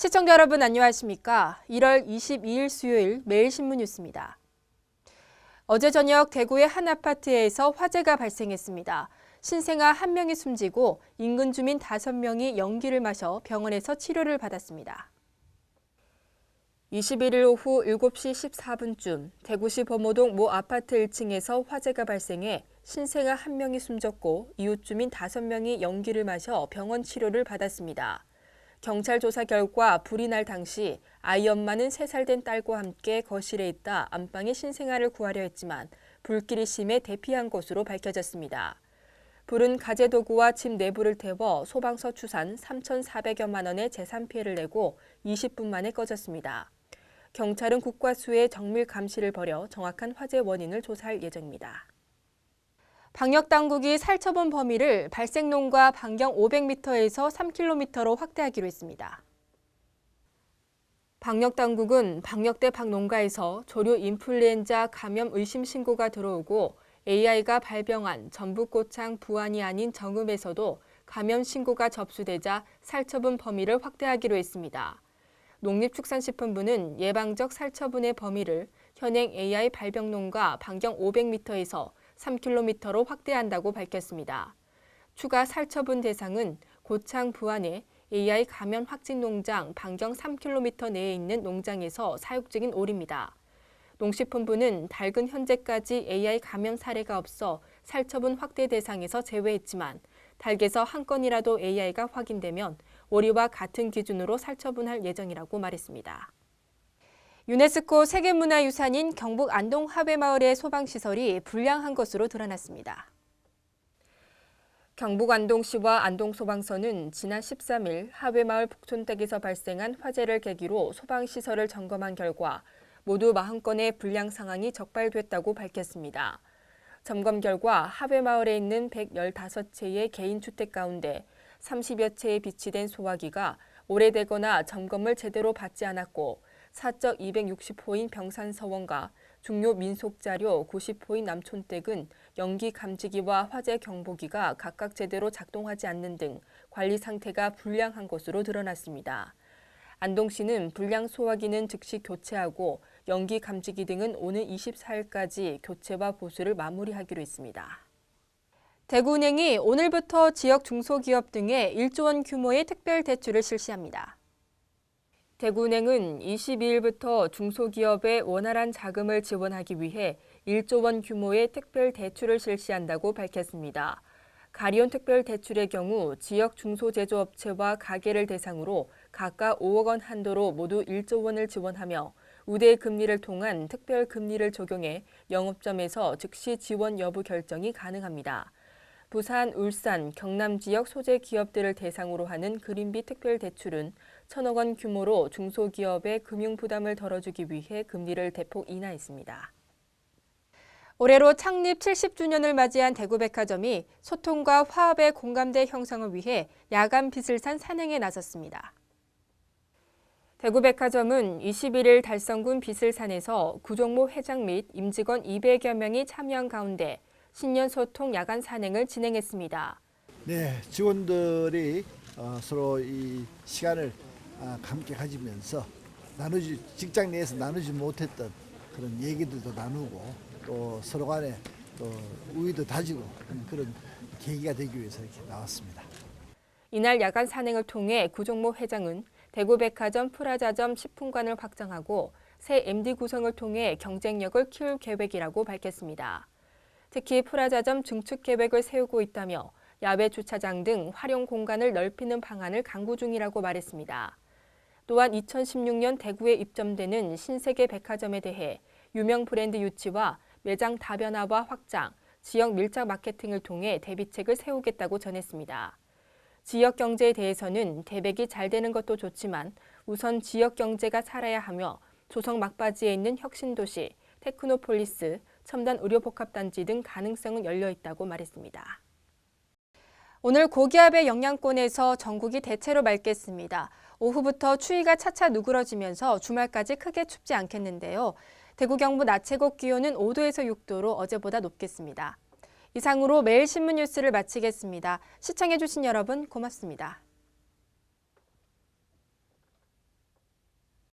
시청자 여러분 안녕하십니까? 1월 22일 수요일 매일신문 뉴스입니다. 어제 저녁 대구의 한 아파트에서 화재가 발생했습니다. 신생아 한 명이 숨지고 인근 주민 다섯 명이 연기를 마셔 병원에서 치료를 받았습니다. 21일 오후 7시 14분쯤 대구시 범호동 모 아파트 1층에서 화재가 발생해 신생아 한 명이 숨졌고 이웃 주민 다섯 명이 연기를 마셔 병원 치료를 받았습니다. 경찰 조사 결과 불이 날 당시 아이 엄마는 3살 된 딸과 함께 거실에 있다 안방에 신생아를 구하려 했지만 불길이 심해 대피한 것으로 밝혀졌습니다. 불은 가재 도구와 집 내부를 태워 소방서 추산 3,400여만 원의 재산 피해를 내고 20분 만에 꺼졌습니다. 경찰은 국과수의 정밀 감시를 벌여 정확한 화재 원인을 조사할 예정입니다. 방역 당국이 살처분 범위를 발생농가 반경 500m에서 3km로 확대하기로 했습니다. 방역 당국은 방역대 박농가에서 조류 인플루엔자 감염 의심 신고가 들어오고 AI가 발병한 전북 고창 부안이 아닌 정읍에서도 감염 신고가 접수되자 살처분 범위를 확대하기로 했습니다. 농립축산식품부는 예방적 살처분의 범위를 현행 AI 발병농가 반경 500m에서 3km로 확대한다고 밝혔습니다. 추가 살처분 대상은 고창 부안의 AI 감염 확진 농장 반경 3km 내에 있는 농장에서 사육 중인 오리입니다. 농식품부는 닭은 현재까지 AI 감염 사례가 없어 살처분 확대 대상에서 제외했지만 닭에서 한 건이라도 AI가 확인되면 오리와 같은 기준으로 살처분할 예정이라고 말했습니다. 유네스코 세계문화유산인 경북 안동 하회마을의 소방시설이 불량한 것으로 드러났습니다. 경북 안동시와 안동소방서는 지난 13일 하회마을 북촌댁에서 발생한 화재를 계기로 소방시설을 점검한 결과 모두 40건의 불량 상황이 적발됐다고 밝혔습니다. 점검 결과 하회마을에 있는 115채의 개인 주택 가운데 30여 채에 비치된 소화기가 오래되거나 점검을 제대로 받지 않았고 사적 260호인 병산서원과 중요 민속자료 90호인 남촌댁은 연기 감지기와 화재 경보기가 각각 제대로 작동하지 않는 등 관리 상태가 불량한 것으로 드러났습니다. 안동시는 불량 소화기는 즉시 교체하고 연기 감지기 등은 오는 24일까지 교체와 보수를 마무리하기로 했습니다. 대구은행이 오늘부터 지역 중소기업 등에 1조 원 규모의 특별 대출을 실시합니다. 대구은행은 22일부터 중소기업에 원활한 자금을 지원하기 위해 1조 원 규모의 특별 대출을 실시한다고 밝혔습니다. 가리온 특별 대출의 경우 지역 중소제조업체와 가게를 대상으로 각각 5억 원 한도로 모두 1조 원을 지원하며 우대 금리를 통한 특별 금리를 적용해 영업점에서 즉시 지원 여부 결정이 가능합니다. 부산, 울산, 경남 지역 소재 기업들을 대상으로 하는 그린비 특별 대출은 천억 원 규모로 중소기업의 금융 부담을 덜어주기 위해 금리를 대폭 인하했습니다. 올해로 창립 70주년을 맞이한 대구백화점이 소통과 화합의 공감대 형성을 위해 야간 빛을 산 산행에 나섰습니다. 대구백화점은 21일 달성군 빛을산에서 구종모 회장 및 임직원 200여 명이 참여한 가운데 신년 소통 야간 산행을 진행했습니다. 네, 직원들이 어, 서로 이 시간을 아, 함께 가지면서 나누지 직장 내에서 나누지 못했던 그런 얘기들도 나누고 또 서로 간에 또 우위도 다지고 그런 계기가 되기 위해서 이렇게 나왔습니다. 이날 야간 산행을 통해 구종모 회장은 대구백화점 프라자점 식품관을 확장하고 새 MD 구성을 통해 경쟁력을 키울 계획이라고 밝혔습니다. 특히 프라자점 증축 계획을 세우고 있다며 야외 주차장 등 활용 공간을 넓히는 방안을 강구 중이라고 말했습니다. 또한 2016년 대구에 입점되는 신세계 백화점에 대해 유명 브랜드 유치와 매장 다변화와 확장, 지역 밀착 마케팅을 통해 대비책을 세우겠다고 전했습니다. 지역 경제에 대해서는 대백이 잘 되는 것도 좋지만 우선 지역 경제가 살아야 하며 조성 막바지에 있는 혁신도시, 테크노폴리스, 첨단 의료복합단지 등 가능성은 열려 있다고 말했습니다. 오늘 고기압의 영향권에서 전국이 대체로 맑겠습니다. 오후부터 추위가 차차 누그러지면서 주말까지 크게 춥지 않겠는데요. 대구 경북 낮 최고 기온은 5도에서 6도로 어제보다 높겠습니다. 이상으로 매일 신문 뉴스를 마치겠습니다. 시청해주신 여러분 고맙습니다.